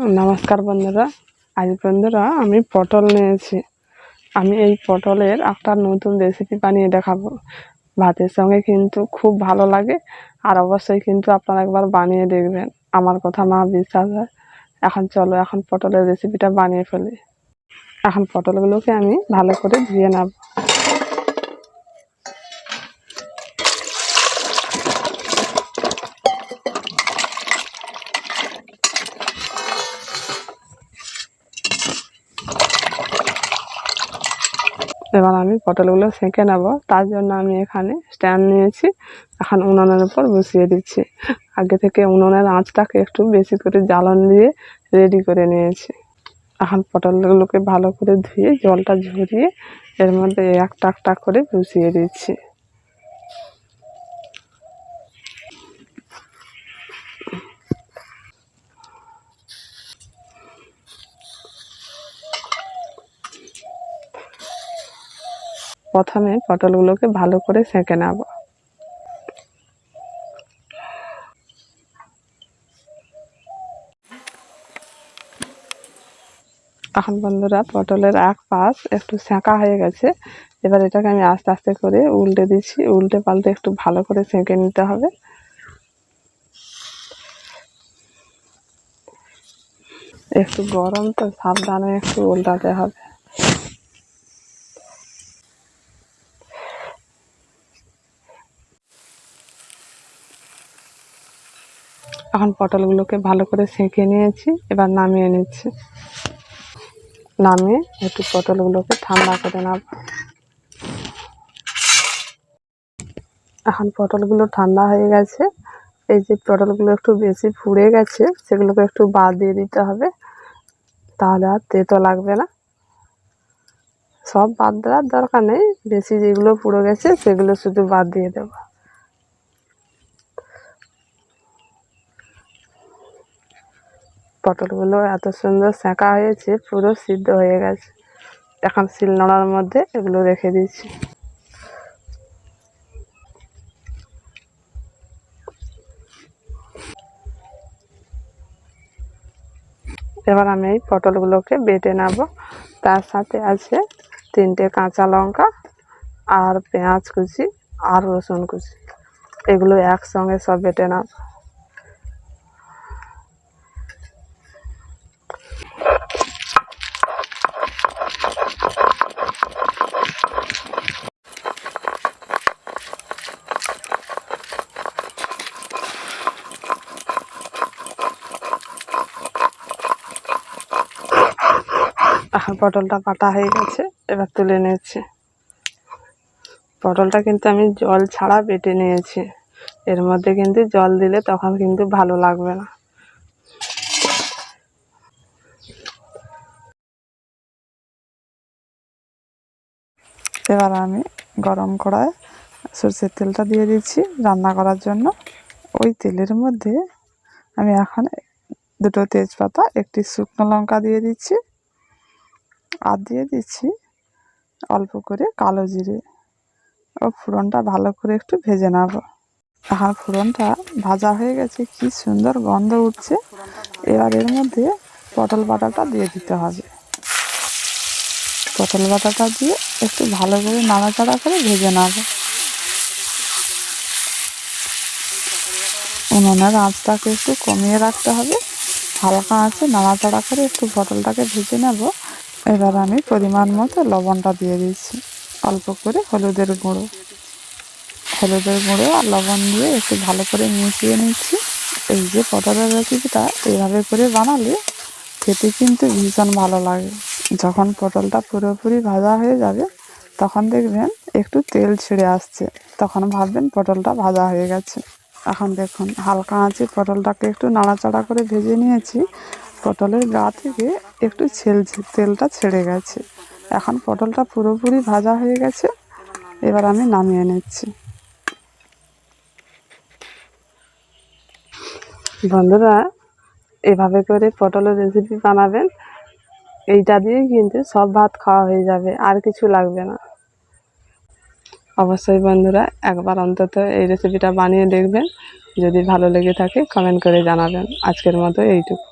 নমস্কার বন্ধুরা। আজ বন্ধুরা, আমি পটল নিয়েছি। আমি এই পটলের একটা নতুন রেসিপি বানিয়ে দেখাবো। ভাতের সঙ্গে কিন্তু খুব ভালো লাগে, আর অবশ্যই কিন্তু আপনারা একবার বানিয়ে দেখবেন। আমার কথা না বিশ্বাস হয়। এখন চলো, এখন পটলের রেসিপিটা বানিয়ে ফেলি। এখন পটলগুলোকে আমি ভালো করে ধুয়ে নেব। এবার আমি পটলগুলো সেঁকে নেব। তার জন্য আমি এখানে স্ট্যান্ড নিয়েছি। এখন উনুনের উপর বসিয়ে দিচ্ছি। আগে থেকে উনুনের আঁচটাকে একটু বেশি করে জ্বালন দিয়ে রেডি করে নিয়েছি। এখন পটলগুলোকে ভালো করে ধুয়ে জলটা ঝরিয়ে এর মধ্যে একটা একটা করে বসিয়ে দিচ্ছি। প্রথমে পটলগুলোকে ভালো করে সেঁকে নেব। এখন বন্ধুরা পটলের এক পাশ একটু সেঁকা হয়ে গেছে। এবার এটাকে আমি আস্তে আস্তে করে উল্টে দিচ্ছি। উল্টে পাল্টে একটু ভালো করে সেঁকে নিতে হবে। একটু গরম তো সাবধানে একটু উল্টাতে হবে। এখন পটলগুলোকে ভালো করে সেঁকে নিয়েছি, এবার নামিয়ে নিচ্ছি। নামিয়ে একটু পটলগুলোকে ঠান্ডা করে নেব। এখন পটলগুলো ঠান্ডা হয়ে গেছে। এই যে পটলগুলো একটু বেশি ফুড়ে গেছে, সেগুলোকে একটু বাদ দিয়ে দিতে হবে। তাহলে আর তেতো লাগবে না। সব বাদ দেওয়ার দরকার নেই। বেশি যেগুলো পুড়ে গেছে, সেগুলো শুধু বাদ দিয়ে দেবো। পটলগুলো এত সুন্দর সেঁকা হয়েছে, পুরো সিদ্ধ হয়ে গেছে। এখন শিলনোড়ার মধ্যে এগুলো রেখে দিচ্ছি। এবার আমি এই পটলগুলোকে বেটে নেব। তার সাথে আছে তিনটে কাঁচা লঙ্কা আর পেঁয়াজ কুচি আর রসুন কুচি। এগুলো একসঙ্গে সব বেটে নেব। পটলটা কাটা হয়ে গেছে, এবার তুলে নিচ্ছি পটলটা কিন্তু আমি জল ছাড়া বেটে নিয়েছি। এর মধ্যে কিন্তু জল দিলে তখন কিন্তু ভালো লাগবে না। এবার আমি গরম কড়ায় সরষের তেলটা দিয়ে দিচ্ছি রান্না করার জন্য। ওই তেলের মধ্যে আমি এখন দুটো তেজপাতা, একটি শুকনো লঙ্কা দিয়ে দিচ্ছি আর দিয়ে দিচ্ছি অল্প করে কালো জিরে। ও ফোড়নটা ভালো করে একটু ভেজে নেব। এখন ফোড়নটা ভাজা হয়ে গেছে, কি সুন্দর গন্ধ উঠছে। এবার এর মধ্যে পটল বাটাটা দিয়ে দিতে হবে। পটল বাটাটা দিয়ে একটু ভালো করে নাড়াচাড়া করে ভেজে নেব। উনুনের আঁচটাকে একটু কমিয়ে রাখতে হবে। হালকা আঁচে নাড়াচাড়া করে একটু পটলটাকে ভেজে নেব। এবার আমি পরিমাণ মতো লবণটা দিয়ে দিচ্ছি। অল্প করে হলুদের গুঁড়ো। হলুদের গুঁড়ো আর লবণ দিয়ে একটু ভালো করে মিশিয়ে নিচ্ছি। এই যে পটলের রেসিপিটা এইভাবে করে বানালে খেতে কিন্তু ভীষণ ভালো লাগে। যখন পটলটা পুরোপুরি ভাজা হয়ে যাবে, তখন দেখবেন একটু তেল ছিঁড়ে আসছে। তখন ভাববেন পটলটা ভাজা হয়ে গেছে। এখন দেখুন, হালকা আঁচে পটলটাকে একটু নাড়াচাড়া করে ভেজে নিয়েছি। পটলের গা থেকে একটু ছেলছে তেলটা ছেড়ে গেছে। এখন পটলটা পুরোপুরি ভাজা হয়ে গেছে। এবার আমি নামিয়ে নিচ্ছি। বন্ধুরা, এভাবে করে পটলের রেসিপি বানাবেন। এইটা দিয়ে কিন্তু সব ভাত খাওয়া হয়ে যাবে, আর কিছু লাগবে না। অবশ্যই বন্ধুরা, একবার অন্তত এই রেসিপিটা বানিয়ে দেখবেন। যদি ভালো লেগে থাকে কমেন্ট করে জানাবেন। আজকের মতো এইটুকু।